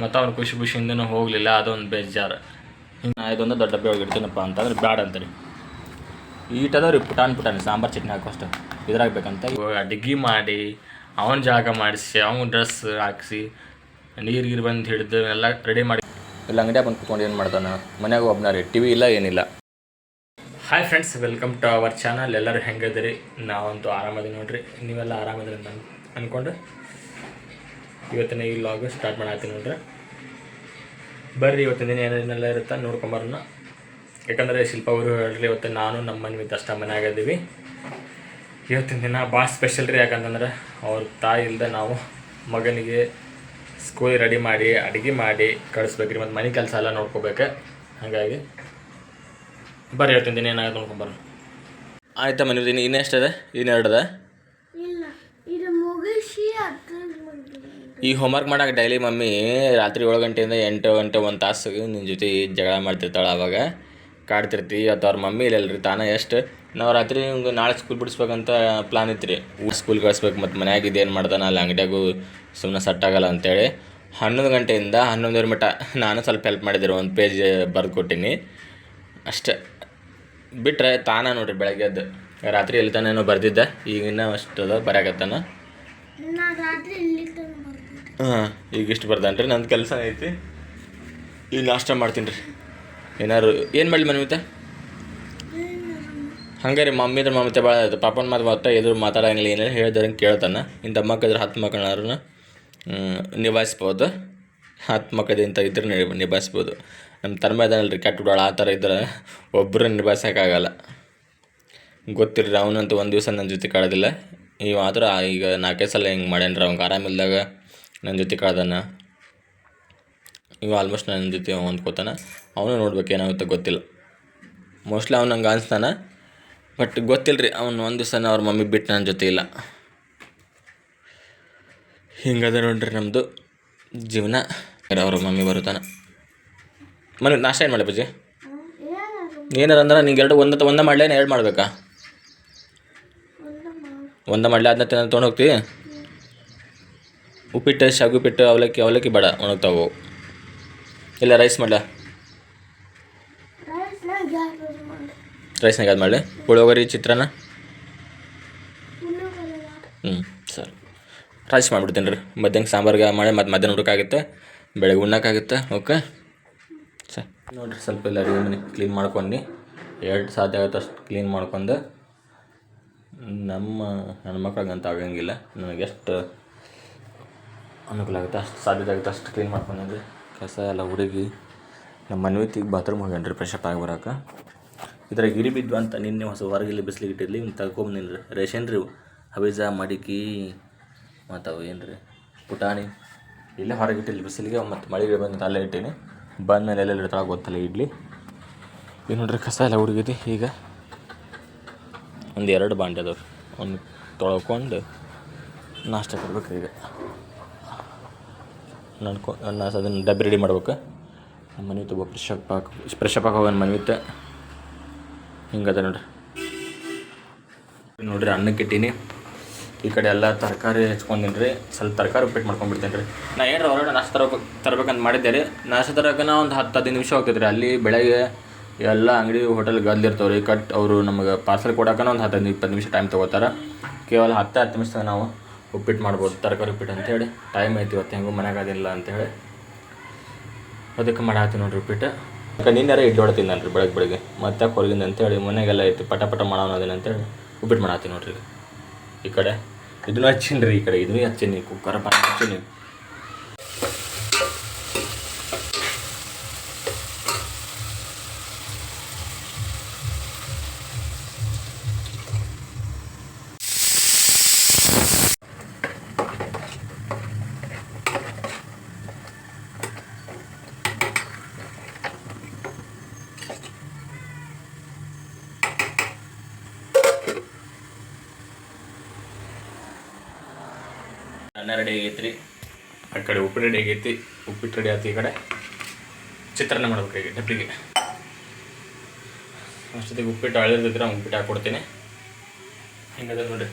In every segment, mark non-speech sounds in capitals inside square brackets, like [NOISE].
ಮತ್ತು ಅವ್ನು ಖುಷಿ ಖುಷಿಯಿಂದನೂ ಹೋಗಲಿಲ್ಲ ಅದೊಂದು ಬೇಜಾರು. ಹಿಂಗೆ ಇದೊಂದು ದೊಡ್ಡ ಡಬ್ಬೆ ಇಡ್ತೀನಪ್ಪ ಅಂತಂದ್ರೆ ಬ್ಯಾಡ ಅಂತಾರೆ ಈಟದವ್ರಿ ಪುಟಾನ್ ಪುಟಾನ್ ಸಾಂಬಾರು ಚಟ್ನಿ ಹಾಕೋಷ್ಟು ಇದ್ರಾಗಬೇಕಂತ. ಇವಾಗ ಅಡ್ಗೆ ಮಾಡಿ ಅವನ ಜಾಗ ಮಾಡಿಸಿ ಅವನ ಡ್ರೆಸ್ ಹಾಕಿಸಿ ನೀರು ಗೀರು ಬಂದು ಹಿಡಿದು ಎಲ್ಲ ರೆಡಿ ಮಾಡಿ. ಇಲ್ಲ ಅಂಗಡಿಯಾಗ ಬಂದು ಕುತ್ಕೊಂಡು ಏನು ಮಾಡ್ತಾನೆ? ಮನೆಯಾಗ ಒಬ್ಬನ ರೀ ಟಿ ವಿ ಇಲ್ಲ ಏನಿಲ್ಲ. Hi friends welcome to our channel ಎಲ್ಲರೂ ಹೆಂಗಿದ್ದೀರಿ? ನಾವಂತೂ ಆರಾಮದಿ ನೋಡ್ರಿ. ನೀವೆಲ್ಲ ಆರಾಮದಿರಿ ಅಂತ ಅಂದ್ಕೊಂಡು ಇವತ್ತಿನ ಈ ಲಾಗ್ ಸ್ಟಾರ್ಟ್ ಮಾಡತ್ತೀನಿ ನೋಡ್ರಿ. ಬರ್ರಿ, ಇವತ್ತಿನ ದಿನ ಏನೇನೆಲ್ಲ ಇರುತ್ತೆ ನೋಡ್ಕೊಂಬರೋಣ ಯಾಕಂದರೆ ಶಿಲ್ಪ ಅವರು ಹೇಳ್ರಿ, ಇವತ್ತು ನಾನು ನಮ್ಮ ಮನೆ ಅಷ್ಟ ಮನೆ ಆಗಿದ್ದೀವಿ ಇವತ್ತಿನ ದಿನ ಭಾಳ ಸ್ಪೆಷಲ್ ರೀ, ಯಾಕಂತಂದ್ರೆ ಅವ್ರ ತಾಯಿ ಇಲ್ಲದೆ ನಾವು ಮಗನಿಗೆ ಸ್ಕೂಲ್ ರೆಡಿ ಮಾಡಿ, ಅಡುಗೆ ಮಾಡಿ ಕಳಿಸ್ಬೇಕ್ರಿ, ಮತ್ತು ಮನೆ ಕೆಲಸ ಎಲ್ಲ ನೋಡ್ಕೋಬೇಕು. ಹಾಗಾಗಿ ಬರ್ರಿ, ಇವತ್ತಿನ ದಿನ ಏನಾಗುತ್ತೆ ನೋಡ್ಕೊಂಬರೋಣ ಆಯ್ತಾ ಮನೆ ದಿನ ಇನ್ನೆಷ್ಟದ ಇನ್ನೆರಡದ ಇಲ್ಲ ಇದು ಮುಗಿಸಿ ಅದ್ರ ಈ ಹೋಮ್ವರ್ಕ್ ಮಾಡಕ್ಕೆ ಡೈಲಿ ಮಮ್ಮಿ ರಾತ್ರಿ ಏಳು ಗಂಟೆಯಿಂದ ಎಂಟು ಗಂಟೆ ಒಂದು ತಾಸು ನಿನ್ನ ಜೊತೆ ಜಗಳ ಮಾಡ್ತಿರ್ತಾಳೆ ಅವಾಗ. ಕಾಡ್ತಿರ್ತಿ ಅಥವಾ ಅವ್ರ ಮಮ್ಮಿ ಇಲ್ಲಲ್ರಿ, ತಾನೇ ಎಷ್ಟು? ನಾವು ರಾತ್ರಿ ಹಿಂಗೆ ನಾಳೆ ಸ್ಕೂಲ್ ಬಿಡಿಸ್ಬೇಕಂತ ಪ್ಲಾನ್ ಇತ್ತು ರೀ ಸ್ಕೂಲ್ ಕಳಿಸ್ಬೇಕು, ಮತ್ತು ಮನ್ಯಾಗ ಇದೇನು ನಾ ಅಲ್ಲಿ ಅಂಗಡಿಯಾಗೂ ಸುಮ್ಮನೆ ಸೆಟ್ ಆಗಲ್ಲ ಅಂತೇಳಿ ಹನ್ನೊಂದು ಗಂಟೆಯಿಂದ ಹನ್ನೊಂದುವರೆ ಮಟ್ಟ ನಾನು ಸ್ವಲ್ಪ ಹೆಲ್ಪ್ ಮಾಡಿದ್ರು ಒಂದು ಪೇಜ್ ಬರೆದು ಕೊಟ್ಟೀನಿ ಅಷ್ಟೇ. ಬಿಟ್ಟರೆ ತಾನ ನೋಡಿರಿ ಬೆಳಗ್ಗೆ ಎದ್ದು. ರಾತ್ರಿ ಎಲ್ಲಿ ತಾನೇನೋ ಬರೆದಿದ್ದೆ ಈಗ ಇನ್ನೂ ಅಷ್ಟು ಹಾಂ, ಈಗ ಇಷ್ಟು ಬರ್ದಾನ್ರಿ ರೀ ನಂದು ಕೆಲಸ ಐತಿ. ಈಗ ನಾಷ್ಟ ಮಾಡ್ತೀನಿ ರೀ. ಏನಾರು, ಏನು ಮಾಡಲಿ ಮನ್ವಿತ ಹಂಗೆ ರೀ, ಮಮ್ಮಿ ಇದ್ರೆ ಮಮತೆ ಭಾಳ ಪಾಪನ ಮಾತು ಮತ್ತೆ ಎದುರು ಮಾತಾಡಂಗಿಲ್ಲ ಏನೇನು ಹೇಳಿದ್ರೆ ಕೇಳ್ತಾನೆ. ಇಂಥ ಮಕ್ಕಳಿದ್ರೆ ಹತ್ತು ಮಕ್ಕಳನ್ನ ನಿಭಾಯಿಸ್ಬೋದು. ಹತ್ತು ಮಕ್ಕಳು ಇಂಥ ಇದ್ರೆ ನಿಭಾಯಿಸ್ಬೋದು. ನಮ್ಮ ತನ್ಮ ರೀ, ಕೆಟ್ಟ ಹುಡುಗ ಆ ಥರ ಇದ್ರೆ ಒಬ್ಬರು ನಿಭಾಯಿಸೋಕ್ಕಾಗಲ್ಲ ಗೊತ್ತಿರ್ರಿ, ಅವನಂತೂ ಒಂದು ದಿವಸ ನನ್ನ ಜೊತೆ ಕಳೆದಿಲ್ಲ. ಈ ಮಾತ್ರ ಈಗ ನಾಲ್ಕೈದು ಸಲ ಹಿಂಗೆ ಮಾಡ್ಯಾನ್ರಿ ಅವ್ನಿಗೆ ಆರಾಮಿಲ್ದಾಗ. ನನ್ನ ಜೊತೆ ಕಳೆದನ? ಇವ ಆಲ್ಮೋಸ್ಟ್ ನನ್ನ ಜೊತೆ ಅಂದ್ಕೋತಾನೆ ಅವನು ನೋಡ್ಬೇಕು ಏನಾಗುತ್ತೆ ಗೊತ್ತಿಲ್ಲ. ಮೋಸ್ಟ್ಲಿ ಅವ್ನು ನಂಗೆ ಅನಿಸ್ತಾನೆ. ಬಟ್ ಗೊತ್ತಿಲ್ಲ ಅವ್ನು ಒಂದು ದಿವಸ ಅವ್ರ ಮಮ್ಮಿ ಬಿಟ್ಟು ನನ್ನ ಜೊತೆ ಇಲ್ಲ. ಹಿಂಗದ ನೋಡ್ರಿ ನಮ್ಮದು ಜೀವನ. ಅವ್ರ ಮಮ್ಮಿ ಬರುತ್ತಾನೆ. ಮನೆ ನಾಷ್ಟ ಏನು ಮಾಡಿ ಬಜ್ಜಿ ಏನಾರ ಅಂದ್ರೆ ನಿಂಗೆ ಎರಡು ಒಂದ ಒಂದೇ ಮಾಡಲೇನ ಎರಡು ಮಾಡಬೇಕಾ? ಒಂದೇ ಮಾಡು ಒಂದ ಮಾಡ್ಲಿ ಅದನ್ನ ತೊಗೊಂಡು ಹೋಗ್ತೀವಿ ಉಪ್ಪಿಟ್ಟು ಶಾಗು ಉಪ್ಪಿಟ್ಟು ಅವಲಕ್ಕಿ ಅವಲಕ್ಕಿ ಬೇಡ, ಒಣಗ್ತಾವು. ಇಲ್ಲ ರೈಸ್ ಮಾಡಲ? ರೈಸ್ನಾಗ ಅದು ಮಾಡಲಿ? ಪುಳಿಯೋಗರಿ, ಚಿತ್ರಾನ್ನ? ಹ್ಞೂ ಸರಿ. ರೈಸ್ ಮಾಡಿಬಿಡ್ತೀನಿ ರೀ. ಮಧ್ಯಾಹ್ನ ಸಾಂಬಾರ್ಗೆ ಮಾಡಿ ಮತ್ತು ಮಧ್ಯಾಹ್ನ ಹುಡುಕಾಗುತ್ತೆ ಬೆಳಗ್ಗೆ ಉಣ್ಣಕ್ಕಾಗುತ್ತೆ ಓಕೆ? ಸರಿ. ನೋಡಿರಿ, ಸ್ವಲ್ಪ ಎಲ್ಲ ಅಡುಗೆ ಮನೆ ಕ್ಲೀನ್ ಮಾಡ್ಕೊಂಡು. ಎರಡು ಸಾಧ್ಯ ಆಗುತ್ತೆ ಅಷ್ಟು ಕ್ಲೀನ್ ಮಾಡ್ಕೊಂಡು. ನಮ್ಮ ಹೆಣ್ಮಕ್ಳಿಗಂತ ಆಗಂಗಿಲ್ಲ. ನನಗೆ ಎಷ್ಟು ಅನುಕೂಲ ಆಗುತ್ತೆ. ಅಷ್ಟು ಸಾಧ್ಯತೆ ಆಗುತ್ತೆ, ಅಷ್ಟು ಕ್ಲೀನ್ ಮಾಡ್ಕೊಂಡ್ರಿ. ಕಸ ಎಲ್ಲ ಹುಡುಗಿ ನಮ್ಮ ಮನ್ವಿತಿಗೆ ಬಾತ್ರೂಮ್ ಹೋಗ್ಯಾನ್ರಿ ರೀ ಅಪ್ ಆಗಿ ಬರೋಕೆ. ಇದ್ರಾಗ ಗಿರಿ ಬಿದ್ದು ಅಂತ ನಿನ್ನೆ ಹೊಸ ಹೊರಗಿಲ್ಲಿ ಬಿಸಿಲಿಗೆ ಇಟ್ಟಿರಲಿ ತಗೊಂಬಂದಿನಿ ನಿನ್ನ ರೇಷನ್ ರೀ ಹವಿಜ ಮಡಿಕಿ, ಮತ್ತು ಅವು ಏನು ರೀ ಪುಟಾಣಿ. ಇಲ್ಲೇ ಹೊರಗೆ ಇಟ್ಟಿಲ್ಲ ಬಿಸಿಲಿಗೆ ಮತ್ತು ಮಳೆಗೆ ಬಂದು ಅಲ್ಲೇ ಇಟ್ಟೀನಿ. ಬಂದಮೇಲೆ ಎಲ್ಲೆಲ್ಲಿ ಇಡ್ತಾಳ ಗೊತ್ತಲ್ಲ, ಇಡ್ಲಿ. ಈಗ ನೋಡ್ರಿ ಕಸ ಎಲ್ಲ ಹುಡುಗಿದೆ ಈಗ. ಒಂದು ಎರಡು ಬಾಂಡೆ ಅದಾವೆ ಒಂದು ತೊಳ್ಕೊಂಡು ನಾಷ್ಟ ಕೊಡ್ಬೇಕು ಈಗ. ನನ್ಕೊ ನಾನು ಅದನ್ನು ಡಬ್ಬಿ ರೆಡಿ ಮಾಡ್ಬೇಕು. ನಮ್ಮ ಮನೆ ತುಂಬ ಫ್ರೆಶ್ ಹಾಕಿ ಫ್ರೆಶ್ ಅಪ್ ಹೋಗೋಣ ಮನೆ ಹಿಂಗದ ನೋಡ್ರಿ. ನೋಡ್ರಿ ಅನ್ನಕ್ಕೆ ಇಟ್ಟೀನಿ ಈ ಕಡೆ ಎಲ್ಲ ತರಕಾರಿ ಹೆಚ್ಕೊಂಡಿನಿ ರೀ ಸ್ವಲ್ಪ ತರಕಾರಿ ಉಪ್ಪಿಟ್ಟು ಮಾಡ್ಕೊಂಡ್ಬಿಡ್ತೀನಿ ರೀ ನಾ ಏನಾರ ಹೊರಗಡೆ ನಾಷ್ಟ ತರಬೇಕು ತರಬೇಕಂತ ಮಾಡಿದ್ದೆ ರೀ. ನಾಷ್ಟ ತರಕನ ಒಂದು ಹತ್ತು ಹದಿನೈದು ನಿಮಿಷ ಹೋಗ್ತೈತೆ ರೀ. ಅಲ್ಲಿ ಬೆಳಗ್ಗೆ ಎಲ್ಲ ಅಂಗಡಿ ಹೋಟೆಲ್ ಗದ್ದಿರ್ತಾವೆ ರೀ ಕಟ್ ಅವರು ನಮಗೆ ಪಾರ್ಸಲ್ ಕೊಡೋಕೆ ಒಂದು ಹದಿನೈದು ಇಪ್ಪತ್ತು ನಿಮಿಷ ಟೈಮ್ ತೊಗೋತಾರೆ. ಕೇವಲ ಹತ್ತು ಹತ್ತು ನಿಮಿಷದಾಗ ನಾವು ಉಪ್ಪಿಟ್ಟು ಮಾಡ್ಬೋದು, ತರಕಾರಿ ಉಪ್ಪಿಟ್ಟು ಅಂತೇಳಿ ಟೈಮ್ ಐತಿ ಇವತ್ತು ಹೆಂಗೂ ಮನೆಗೆ ಅದಿಲ್ಲ ಅಂತೇಳಿ ಅದಕ್ಕೆ ಮಾಡಾತೀನಿ ನೋಡ್ರಿ ಉಪ್ಪಿಟ್ಟು. ಯಾಕೆ ನಿನ್ನೆರ ಇಡ್ಲಿ ಹೊಡ್ತೀನಿ ನಾನು ರೀ ಬೆಳಗ್ಗೆ. ಬೆಳಗ್ಗೆ ಮತ್ತೆ ಹೊರಗಿಂದ ಅಂತೇಳಿ ಮನೆಗೆಲ್ಲ ಐತಿ ಪಟ ಪಟ ಮಾಡೋಣ ಅದೇನು ಅಂತೇಳಿ ಉಪ್ಪಿಟ್ಟು ಮಾಡಾತೀನಿ ನೋಡ್ರಿ. ಈ ಕಡೆ ಇದನ್ನೂ ಹಚ್ಚೀನಿ ರೀ ಈ ಕಡೆ ಇದನ್ನೂ ಹಚ್ಚೀನಿ ಕುಕ್ಕರ್ ಪಾನ ಹಚ್ಚೀನಿ ಅನ್ನ ರೆಡಿ ಆಗೈತೆ ರೀ ಆ ಕಡೆ ಉಪ್ಪು ರೆಡಿ ಆಗೈತಿ, ಉಪ್ಪಿಟ್ಟು ರೆಡಿ ಆಯ್ತು ಈ ಕಡೆ. ಚಿತ್ರಾನ್ನ ಮಾಡ್ಬೇಕು ಈಗ ಡಬ್ಬಿಗೆ ಅಷ್ಟೊತ್ತಿಗೆ ಉಪ್ಪಿಟ್ಟು ಅಳಿದಿದ್ರೆ ಉಪ್ಪಿಟ್ಟು ಹಾಕ್ಕೊಡ್ತೀನಿ ಹಿಂಗದ ನೋಡಿ.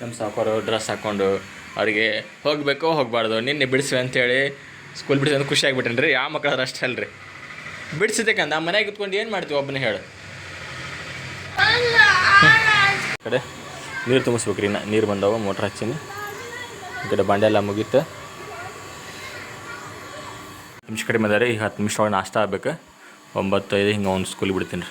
ನಮ್ಮ ಸಾಕೋರು ಡ್ರೆಸ್ ಹಾಕ್ಕೊಂಡು ಅವ್ರಿಗೆ ಹೋಗಬೇಕು ಹೋಗಬಾರ್ದು, ನಿನ್ನೆ ಬಿಡಿಸ್ವಿ ಅಂತೇಳಿ ಸ್ಕೂಲ್ ಬಿಡಿಸಿ ಖುಷಿ ಆಗ್ಬಿಟ್ಟೇನೆ ರೀ ಯಾವ ಮಕ್ಕಳು ಅಷ್ಟೇ ಅಲ್ರಿ. ಬಿಡಿಸಿದ್ದಕ್ಕಂದ ಆ ಮನೆಗೆ ಕುತ್ಕೊಂಡು ಏನು ಮಾಡ್ತೀವಿ ಒಬ್ಬನೇ ಹೇಳು. ಕಡೆ ನೀರು ತುಂಬಿಸ್ಬೇಕ್ರಿ ನಾ ನೀರು ಬಂದವ, ಮೋಟ್ರ್ ಹಚ್ಚೀನಿ. ಈ ಕಡೆ ಬಂಡೆಲ್ಲ ಮುಗೀತು. ನಿಮಿಷ ಕಡಿಮೆ ಅದ ರೀ ಈಗ ಹತ್ತು ನಿಮಿಷ ಒಳಗೆ ನಾಷ್ಟ ಆಗ್ಬೇಕು. ಒಂಬತ್ತೈದು ಹಿಂಗೆ ಅವ್ನು ಸ್ಕೂಲಿಗೆ ಬಿಡ್ತೀನಿ ರೀ.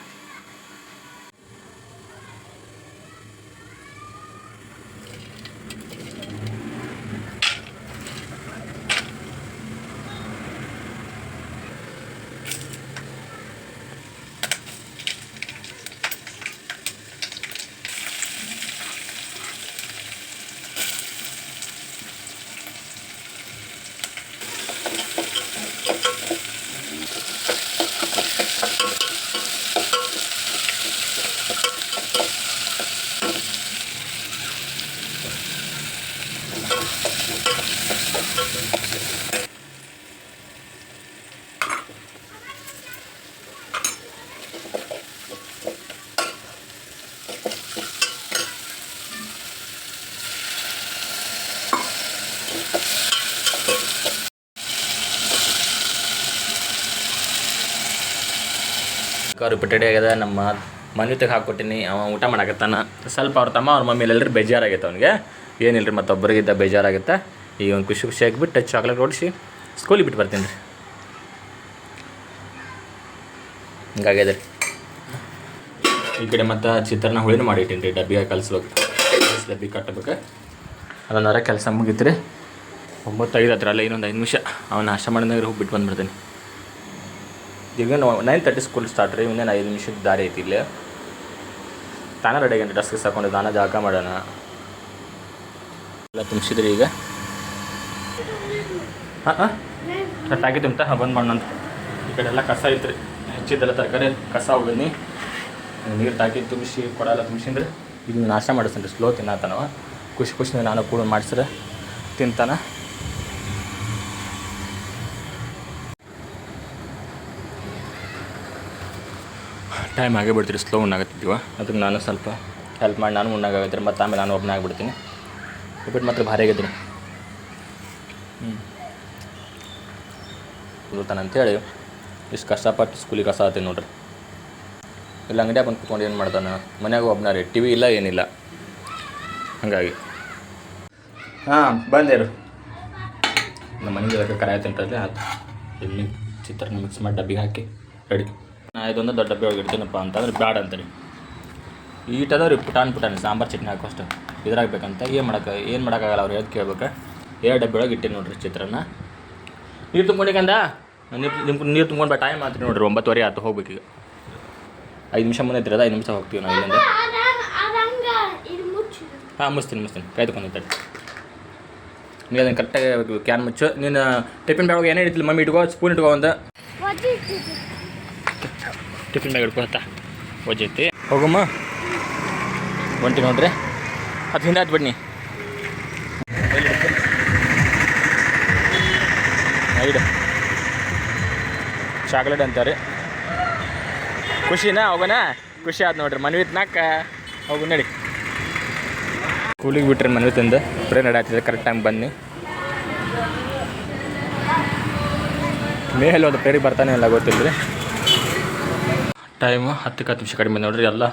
ಕಾರು ರೆಡಿ ಆಗ್ಯದ, ನಮ್ಮ ಮನೆ ಹಾಕ್ಕೊಟ್ಟಿನಿ, ಅವ ಊಟ ಮಾಡಕತ್ತಾನ. ಸ್ವಲ್ಪ ಅವ್ರ ತಮ್ಮ ಅವ್ರ ಮಮ್ಮಿ ಎಲ್ಲರೂ ಬೇಜಾರಾಗೈತೆ ಅವ್ನಿಗೆ. ಏನಿಲ್ಲ ರೀ ಮತ್ತೊಬ್ಬರಿಗಿದ್ದ ಬೇಜಾರಾಗುತ್ತೆ. ಈಗ ಒಂದು ಖುಷಿ ಖುಷಿ ಆಗಿಬಿಟ್ಟು ಚಾಕ್ಲೇಟ್ ಓಡಿಸಿ ಸ್ಕೂಲಿಗೆ ಬಿಟ್ಟು ಬರ್ತೀನಿ ರೀ. ಹಿಂಗಾಗ್ಯದ ರೀ. ಈ ಕಡೆ ಮತ್ತು ಚಿತ್ರಾನ್ನ ಹುಳಿನ ಮಾಡಿಟ್ಟಿನಿ ರೀ, ಡಬ್ಬಿಗೆ ಕಲಿಸ್ಬೇಕು. ಕಲ್ಸಿ ಡಬ್ಬಿ ಕಟ್ಟಬೇಕು ಅದೊಂದರ ಕೆಲಸ ಮುಗೀತು ರೀ ಒಂಬತ್ತು ಐದು ಹತ್ರ ಅಲ್ಲ, ಇನ್ನೊಂದು ಐದು ನಿಮಿಷ. ಅವನ ನಾಷ್ಟ ಮಾಡಿದಾಗ ಹೋಗಿ ಬಿಟ್ಟು ಬಂದ್ಬಿಡ್ತೀನಿ. ಈಗ ನೈನ್ ತರ್ಟಿ ಸ್ಕೂಲ್ ಸ್ಟಾರ್ಟ್ ರೀ, ಇನ್ನೇನು ಐದು ನಿಮಿಷದ ದಾರಿ ಐತಿ ಇಲ್ಲಿ. ತಾನೇ ರೆಡಿ ಆಗೇನೆ ಡಸ್ಕ್ ಸಾಕೊಂಡು ತಾನೇ ಜಾಗ ಮಾಡೋಣ. ಎಲ್ಲ ತುಂಬಿಸಿದ್ರಿ ಈಗ. ಹಾಂ ಹಾಂ. ಟಾಕಿ ತುಂಬ್ತಾ ಹಾಂ, ಬಂದ್ ಮಾಡೋಣ ಈ ಕಡೆ ಎಲ್ಲ ಕಸ ಐತ್ರಿ. ಹೆಚ್ಚಿದ್ದೆಲ್ಲ ತರಕಾರಿ, ಕಸ ಹೋಗಿನಿ ನೀರು ತಾಕಿ ತುಂಬಿಸಿ ಕೊಡಲ್ಲ ತುಂಬಿಸಿದ್ರೆ. ಇದು ನಾಶ ಮಾಡಿಸ್ತೀನಿ ಸ್ಲೋ ತಿನ್ನತ್ತಾನವ ಖುಷಿ ಖುಷಿ ನಾನು ಕೂಡ ಮಾಡಿಸ್ರೆ ತಿಂತಾನ. ಟೈಮ್ ಆಗೇ ಬಿಡ್ತೀರಿ ಸ್ಲೋ ಉಣ್ಣಾಗತ್ತಿದ್ದೀವ ಅದಕ್ಕೆ ನಾನು ಸ್ವಲ್ಪ ಹೆಲ್ಪ್ ಮಾಡಿ ನಾನು ಉಣ್ಣಾಗತ್ತೆ ಮತ್ತು ಆಮೇಲೆ ನಾನು ಒಬ್ಬನೇ ಆಗಿಬಿಡ್ತೀನಿ. ಉಪ್ಪಿಟ್ಟು ಮಾತ್ರ ಭಾರಿ ಆಗಿದ್ರೆ ಹ್ಞೂ ಅಂತೇಳಿ ಇಷ್ಟು ಕಷ್ಟಪಟ್ಟು ಸ್ಕೂಲಿಗೆ ಕಸ ಆತೀನಿ ನೋಡ್ರಿ. ಇಲ್ಲ ಅಂಗಡಿಯಾಗ ಬಂದು ಕುತ್ಕೊಂಡು ಏನು ಮಾಡ್ತಾನೆ? ಮನ್ಯಾಗ ಒಬ್ಬನ ರೀ ಟಿ ವಿ ಇಲ್ಲ ಏನಿಲ್ಲ. ಹಾಗಾಗಿ. ಹಾಂ ಬಂದೇರು ನಮ್ಮ ಮನೆಗೆ ಕರೆ ಆಯ್ತು. ಇಲ್ಲಿ ಚಿತ್ರಾನ್ನ ಮಿಕ್ಸ್ ಮಾಡಿ ಡಬ್ಬಿಗೆ ಹಾಕಿ ರೆಡಿ ಇದೊಂದು ದೊಡ್ಡ ಡಬ್ಬಿ ಒಳಗೆ ಇಡ್ತೀನಪ್ಪ ಅಂತಂದ್ರೆ ಬ್ಯಾಡ ಅಂತಾರೆ ಅದ ರೀ ಪುಟಾನ್ ಪುಟಾನ್, ಸಾಂಬಾರು ಚಟ್ನಿ ಹಾಕೋಷ್ಟು ಇದ್ರಾಗ ಬೇಕಂತ ಏನು ಮಾಡೋಕೆ ಏನು ಮಾಡೋಕ್ಕಾಗಲ್ಲ ಅವ್ರು ಹೇಳಿ ಕೇಳ್ಬೇಕು. ಎರಡು ಡಬ್ಬಿ ಒಳಗೆ ಇಟ್ಟೀನಿ ನೋಡ್ರಿ ಚಿತ್ರಾನ್ನ. ನೀರು ತುಂಬ್ಕೊಂಡಿಕಂದ ನೀರು ನಿಮ್ಮ ನೀರು ತುಂಬ ಟೈಮ್ ಆತ್ರಿ ನೋಡ್ರಿ, ಒಂಬತ್ತುವರೆ ಆಯ್ತು ಈಗ. ಐದು ನಿಮಿಷ ಮುಂದೆ ಇದ್ರದ ಐದು ನಿಮಿಷ ಹೋಗ್ತೀವಿ ನಾವು ಇಲ್ಲಿಂದ. ಹಾಂ, ಮುಚ್ತೀನಿ ಮುಚ್ತೀನಿ. ಕೈ ತಗೊಂಡಿರ್ತಾರೆ ನೀನು ಅದನ್ನು ಕರೆಕ್ಟಾಗಿ ಕ್ಯಾನ್ ಮುಚ್ಚು. ನೀನು ಟಿಫಿನ್ ಬ್ಯಾಗ್ ಏನೇ ಇಡ್ತಿಲ್ಲ ಮಮ್ಮಿ? ಇಟ್ಕೋ ಸ್ಪೂನ್ ಇಟ್ಕೋ ಒಂದು. ಟಿಫಿನ್ ಬ್ಯಾಗ್ ಇಟ್ಕೋ ಹತ್ತ ಒಜ್ಜೈತಿ. ಹೋಗಮ್ಮ. ಒಂಟಿ ನೋಡ್ರಿ. ಅದು ಹಿಂದೆ ಆಯ್ತು ಬನ್ನಿ ಐದು ಚಾಕ್ಲೇಟ್ ಅಂತಾರೆ. ಖುಷಿನಾ ಹೋಗೋಣ ಖುಷಿ ಆಯ್ತು ನೋಡ್ರಿ. ಮನ್ವಿ ನಾಕ ಹೋಗು ನಡಿ. ಕೂಲಿಗೆ ಬಿಟ್ರಿ ಮನ್ವಿ ತಂದು ಪ್ರೇ ನಡಾತಿದೆ ಕರೆಕ್ಟ್ ಟೈಮ್ ಬನ್ನಿ. ಮೇಲೆ ಒಂದು ಪೇರಿಗೆ ಬರ್ತಾನೆ ಇಲ್ಲ ಗೊತ್ತಿಲ್ಲ ರೀ ಟೈಮು ಹತ್ತಕ್ಕೆ ಹತ್ತು ನಿಮಿಷ ಕಡಿಮೆ ನೋಡ್ರಿ, ಎಲ್ಲ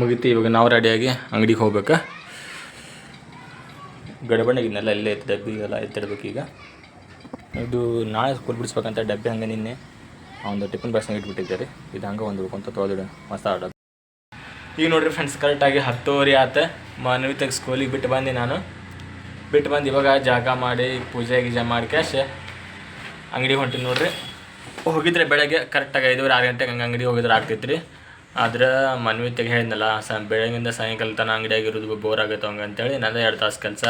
ಮುಗೀತು. ಇವಾಗ ನಾವು ರೆಡಿಯಾಗಿ ಅಂಗಡಿಗೆ ಹೋಗ್ಬೇಕು. ಗಡಬಣ್ಣಗಿನ್ನೆಲ್ಲ ಇಲ್ಲೇ ಇತ್ತು ಡಬ್ಬಿ ಎಲ್ಲ ಎತ್ತಿಡ್ಬೇಕು ಈಗ. ಇದು ನಾಳೆ ಸ್ಕೂಲ್ ಬಿಡಿಸ್ಬೇಕಂತ ಡಬ್ಬಿ ಹಂಗೆ ನಿನ್ನೆ ಒಂದು ಟಿಫಿನ್ ಬಾಕ್ಸ್ನಾಗ ಇಟ್ಬಿಟ್ಟಿದ್ದಾರೆ ಇದು ಹಂಗೆ ಒಂದು ಅಂತ ತೊಳೆದಿಡು, ಮಸ್ತ ಆಡೋದು ಈಗ ನೋಡ್ರಿ ಫ್ರೆಂಡ್ಸ್ ಕರೆಕ್ಟಾಗಿ ಹತ್ತುವರೆ ಆತ. ಮನವಿತಾಗ ಸ್ಕೂಲಿಗೆ ಬಿಟ್ಟು ಬಂದೆ ನಾನು. ಬಿಟ್ಟು ಬಂದು ಇವಾಗ ಜಾಗ ಮಾಡಿ, ಪೂಜೆ ಗೀಜೆ ಮಾಡಿ ಕ್ಯಾಶ್ ಅಂಗಡಿಗೆ ಹೊಂಟೀನಿ ನೋಡ್ರಿ. ಹೋಗಿದ್ರೆ ಬೆಳಗ್ಗೆ ಕರೆಕ್ಟಾಗಿ ಐದುವರೆ, ಆರು ಗಂಟೆಗೆ ಹಂಗೆ ಅಂಗಡಿ ಹೋಗಿದ್ರೆ ಆಗ್ತೈತ್ರಿ. ಆದ್ರೆ ಆದ್ರೆ ತೆಗೆ ಹೇಳಿದ್ನಲ್ಲ ಸ ಬೆಳಗಿಂದ ಸಾಯಂಕಾಲ ತನಕ ಅಂಗಡಿಯಾಗಿರೋದು ಬೋರ್ ಆಗತ್ತೆ ಹಂಗೆ ಅಂತೇಳಿ ನಂದೇ ಎರಡು ತಾಸು ಕೆಲಸ.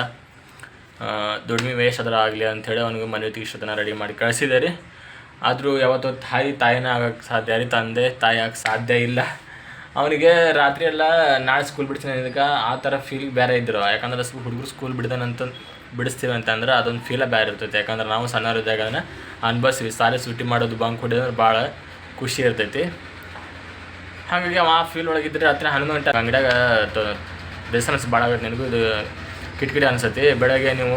ದುಡಿಮೆ ವೇಸ್ಟ್ ಅದರ ಆಗಲಿ ಅಂಥೇಳಿ ಅವ್ನಿಗೆ ಮನ್ವಿತಿಗೆ ಇಷ್ಟೊತ್ತನ ರೆಡಿ ಮಾಡಿ ಕಳಿಸಿದೆ ರೀ. ಆದರೂ ಯಾವತ್ತೂ ತಾಯಿ, ತಾಯಿನೇ ಆಗಕ್ಕೆ ಸಾಧ್ಯ ರೀ, ತಂದೆ, ತಾಯಿ ಆಗಕ್ಕೆ ಸಾಧ್ಯ ಇಲ್ಲ. ಅವನಿಗೆ ರಾತ್ರಿ ಎಲ್ಲ ನಾಳೆ ಸ್ಕೂಲ್ ಬಿಡ್ತೀನಿ ಇದಕ್ಕೆ ಆ ಥರ ಫೀಲ್ ಬೇರೆ ಇದ್ರು. ಯಾಕಂದ್ರೆ ಹುಡುಗರು ಸ್ಕೂಲ್ ಬಿಡ್ದಾನಂತ ಬಿಡಿಸ್ತೀವಿ ಅಂತಂದ್ರೆ ಅದೊಂದು ಫೀಲ ಬೇರೆ ಇರ್ತೈತೆ. ಯಾಕಂದ್ರೆ ನಾವು ಸಣ್ಣವರಿದ್ದಾಗ ಅದನ್ನು ಅನುಭವಿಸ್ತೀವಿ. ಸಾಲಿ ಸೂಟಿ ಮಾಡೋದು ಬಂಕ್ ಹೊಡಿಯೋದ್ರೆ ಭಾಳ ಖುಷಿ ಇರ್ತೈತಿ. ಹಾಗಾಗಿ ಆ ಫೀಲ್ ಒಳಗಿದ್ರೆ ರಾತ್ರಿ ಹನ್ನೊಂದು ಗಂಟೆ ಅಂಗಡಿಯಾಗ ಡಿಸ್ಟೆನ್ಸ್ ಭಾಳ ಆಗುತ್ತೆ. ನಿನಗೂ ಇದು ಕಿಟಕಿಡಿ ಅನಿಸುತ್ತೆ. ಬೆಳಗ್ಗೆ ನೀವು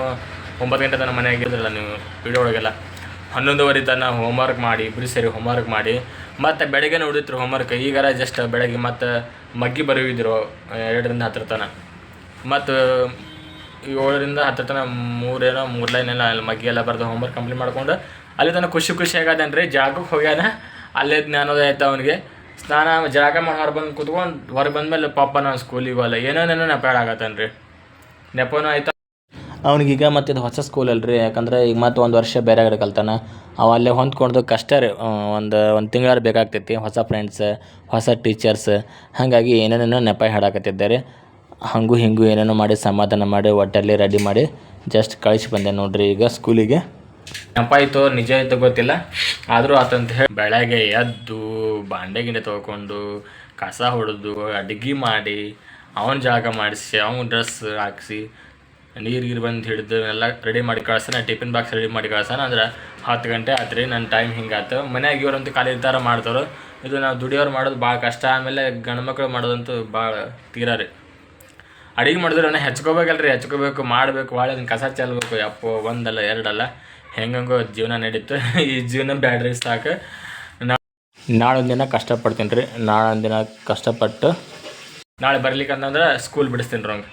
ಒಂಬತ್ತು ಗಂಟೆ ತನಕ ಮನೆಯಾಗ ಇದ್ರಲ್ಲ ನೀವು ವಿಡಿಯೋ ಒಳಗೆಲ್ಲ. ಹನ್ನೊಂದುವರೆ ತನಕ ಹೋಮ್ವರ್ಕ್ ಮಾಡಿ ಇಬ್ಬರು ಸೇರಿ ಹೋಮ್ವರ್ಕ್ ಮಾಡಿ. ಮತ್ತು ಬೆಳಗ್ಗೆ ಹೋಮ್ ಹೋಮ್ವರ್ಕ್ ಈಗಾರ ಜಸ್ಟ್ ಬೆಳಗ್ಗೆ ಮತ್ತು ಮಗ್ಗಿ ಬರೆಯಿದ್ರು ಎರಡರಿಂದ ಹತ್ತರ ತನಕ. ಮತ್ತು ಏಳರಿಂದ ಹತ್ತು ತನಕ ಮೂರೇನೋ ಮೂರು ಲೈನೆಲ್ಲ ಅಲ್ಲಿ ಮಗ್ಗಿ ಎಲ್ಲ ಬರೆದು ಹೋಮ್ವರ್ಕ್ ಕಂಪ್ಲೀಟ್ ಮಾಡ್ಕೊಂಡು ಅಲ್ಲಿ ತನಕ ಖುಷಿ ಖುಷಿ ಆಗ್ಯಾದನ್ ರೀ ಜಾಗಕ್ಕೆ ಹೋಗ್ಯಾನ. ಅಲ್ಲೇ ಜ್ಞಾನೋದಯ ಆಯ್ತು ಅವನಿಗೆ. ಸ್ನಾನ ಜಾಗ ಮಾಡಿ ಹೊರ ಬಂದು ಕುತ್ಕೊಂಡು ಹೊರಗೆ ಬಂದಮೇಲೆ ಪಾಪ ನಾನು ಸ್ಕೂಲಿಗೆ ಹೋಗಲ್ಲ. ಏನೇನೇನೋ ನೆಪ ಆಗತ್ತನ್ ರೀ ನೆಪನೂ ಆಯ್ತು. ಅವ್ನಿಗೀಗ ಮತ್ತೆ ಇದು ಹೊಸ ಸ್ಕೂಲ್ ಅಲ್ರಿ. ಯಾಕಂದ್ರೆ ಈಗ ಮತ್ತೆ ಒಂದು ವರ್ಷ ಬೇರೆ ಕಡೆ ಕಲ್ತಾನೆ. ಅವ ಅಲ್ಲೇ ಹೊಂದ್ಕೊಂಡು ಕಷ್ಟ ರೀ. ಒಂದು ಒಂದು ತಿಂಗಳಾರು ಬೇಕಾಗ್ತೈತಿ. ಹೊಸ ಫ್ರೆಂಡ್ಸ್ ಹೊಸ ಟೀಚರ್ಸ್ ಹಾಗಾಗಿ ಏನೇನೇನೋ ನೆಪ ಹಾಡಾಕತ್ತಿದ್ದಾರೆ. ಹಾಗೂ ಹಿಂಗೂ ಏನೇನೋ ಮಾಡಿ, ಸಮಾಧಾನ ಮಾಡಿ, ಒಟ್ಟಲ್ಲಿ ರೆಡಿ ಮಾಡಿ ಜಸ್ಟ್ ಕಳಿಸಿ ಬಂದೆ ನೋಡ್ರಿ ಈಗ ಸ್ಕೂಲಿಗೆ ನೆಪ ಆಯ್ತು ನಿಜ ಆಯ್ತು ಗೊತ್ತಿಲ್ಲ. ಆದರೂ ಆತಂತ ಹೇಳಿ ಬೆಳಗ್ಗೆ ಎದ್ದು ಬಾಂಡೆ ಗಿಂಡೆ ತೊಗೊಂಡು ಕಸ ಹೊಡೆದು ಅಡುಗೆ ಮಾಡಿ, ಅವನ ಜಾಗ ಮಾಡಿಸಿ, ಅವನ ಡ್ರೆಸ್ ಹಾಕಿಸಿ, ನೀರು ಗೀರು ಬಂದು ಹಿಡಿದು ಎಲ್ಲ ರೆಡಿ ಮಾಡಿ ಕಳ್ಸನ ಟಿಫಿನ್ ಬಾಕ್ಸ್ ರೆಡಿ ಮಾಡಿ ಕಳ್ಸನ ಅಂದ್ರೆ ಹತ್ತು ಗಂಟೆ ಆತ್ರಿ ನನ್ನ ಟೈಮ್ ಹಿಂಗಾತು. ಮನ್ಯಾಗ ಇವರಂತೂ ಖಾಲಿ ಇರ್ತಾರ ಮಾಡ್ತಾರೋ ಇದು ನಾವು ದುಡಿಯೋರು ಮಾಡೋದು ಭಾಳ ಕಷ್ಟ, ಆಮೇಲೆ ಗಂಡು ಮಕ್ಕಳು ಮಾಡೋದಂತೂ ಭಾಳ ತೀರಾ ರೀ. ಅಡಿಗೆ ಮಾಡಿದ್ರೆ ಅವನ್ನ ಹೆಚ್ಕೋಬೇಕಲ್ರಿ, ಹೆಚ್ಕೋಬೇಕು, ಮಾಡಬೇಕು ಭಾಳ ಅದನ್ನ ಕಸ ಚೆಲ್ಲಬೇಕು ಯಪ್ಪೋ, ಒಂದಲ್ಲ, ಎರಡಲ್ಲ, ಹೆಂಗಂಗೋ ಜೀವನ ನಡೀತು. [LAUGHS] ಈ ಜೀವನ ಬ್ಯಾಡ್ರಿ, ಸಾಕು. ನಾಳೊಂದು ದಿನ ಕಷ್ಟಪಡ್ತೀನಿ ರೀ ನಾಳೊಂದು ದಿನ ಕಷ್ಟಪಟ್ಟು ನಾಳೆ ಬರ್ಲಿಕ್ಕೆ ಅಂತಂದ್ರೆ ಸ್ಕೂಲ್ ಬಿಡಿಸ್ತೀನಿ ರೀ ಹಂಗೆ